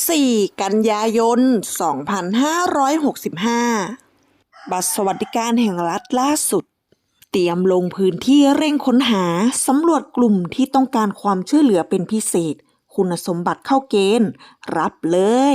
4 กันยายน 2565 บัตรสวัสดิการแห่งรัฐล่าสุด เตรียมลงพื้นที่เร่งค้นหา สำรวจกลุ่มที่ต้องการความช่วยเหลือเป็นพิเศษ คุณสมบัติเข้าเกณฑ์ รับเลย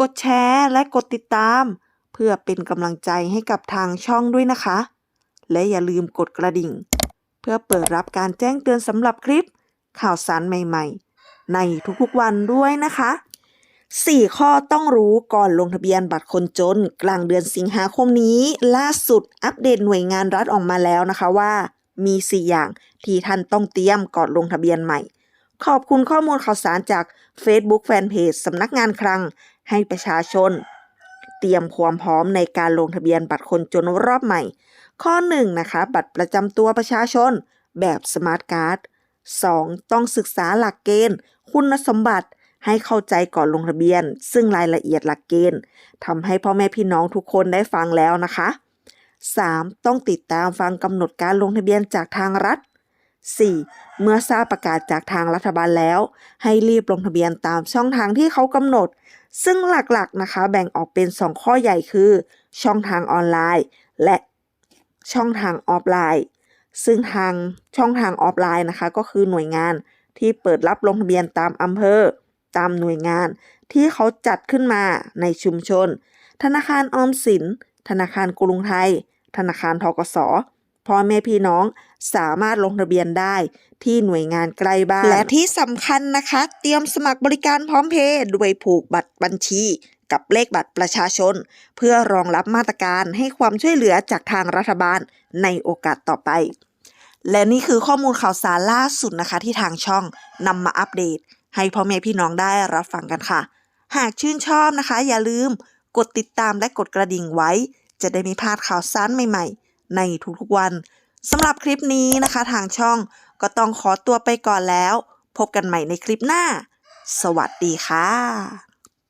กดแชร์และกดติดตาม เพื่อเป็นกำลังใจให้กับทางช่องด้วยนะคะ และอย่าลืมกดกระดิ่ง เพื่อเปิดรับการแจ้งเตือนสำหรับคลิป ข่าวสารใหม่ๆ ในทุกๆวันด้วยนะคะ 4 ข้อต้องรู้ก่อนลงทะเบียนบัตรคนจน กลางเดือนสิงหาคมนี้ ล่าสุดอัปเดตหน่วยงานรัฐออกมาแล้วนะคะว่า มี 4 อย่างที่ท่านต้องเตรียมก่อนลงทะเบียนใหม่ ขอบคุณข้อมูลข่าวสารจาก Facebook Fanpage สำนักงานคลังให้ประชาชน เตรียมความพร้อมในการลงทะเบียนบัตรคนจนรอบใหม่ ข้อ 1 นะคะ บัตรประจำตัวประชาชน แบบสมาร์ทการ์ด 2. ต้องศึกษาหลักเกณฑ์ คุณสมบัติให้เข้าใจก่อนลงทะเบียน ซึ่งรายละเอียดหลักเกณฑ์ทำให้พ่อแม่พี่น้องทุกคนได้ฟังแล้วนะคะ 3. ต้องติดตามฟังกำหนดการลงทะเบียนจากทางรัฐ 4. เมื่อทราบประกาศจากทางรัฐบาลแล้ว ให้รีบลงทะเบียนตามช่องทางที่เขากำหนด ซึ่งหลักๆนะคะ แบ่งออกเป็น 2 ข้อใหญ่คือ ช่องทางออนไลน์ และช่องทางออฟไลน์ ซึ่งทางช่องทางออฟไลน์นะคะ ก็คือหน่วยงานที่เปิดรับลงทะเบียนตามอำเภอ ตามหน่วยงาน ที่เขาจัดขึ้นมาในชุมชน ธนาคารออมสิน ธนาคารกรุงไทย ธนาคารทกส พ่อแม่พี่น้องสามารถลงทะเบียนได้ที่หน่วยงานใกล้บ้าน และที่สำคัญนะคะ เตรียมสมัครบริการพร้อมเพย์ด้วยผูกบัตรบัญชีกับเลขบัตรประชาชน เพื่อรองรับมาตรการให้ความช่วยเหลือจากทางรัฐบาลในโอกาสต่อไป และนี่คือข้อมูลข่าวสารล่าสุดนะคะ ที่ทางช่องนำมาอัปเดต ให้พ่อแม่พี่น้องได้รับฟังกันค่ะ หากชื่นชอบนะคะ อย่าลืมกดติดตามและกดกระดิ่งไว้ จะได้ไม่พลาดข่าวสารใหม่ๆ ในทุกๆวันสำหรับคลิปนี้นะคะทางช่องก็ต้องขอตัวไปก่อนแล้ว พบกันใหม่ในคลิปหน้า สวัสดีค่ะ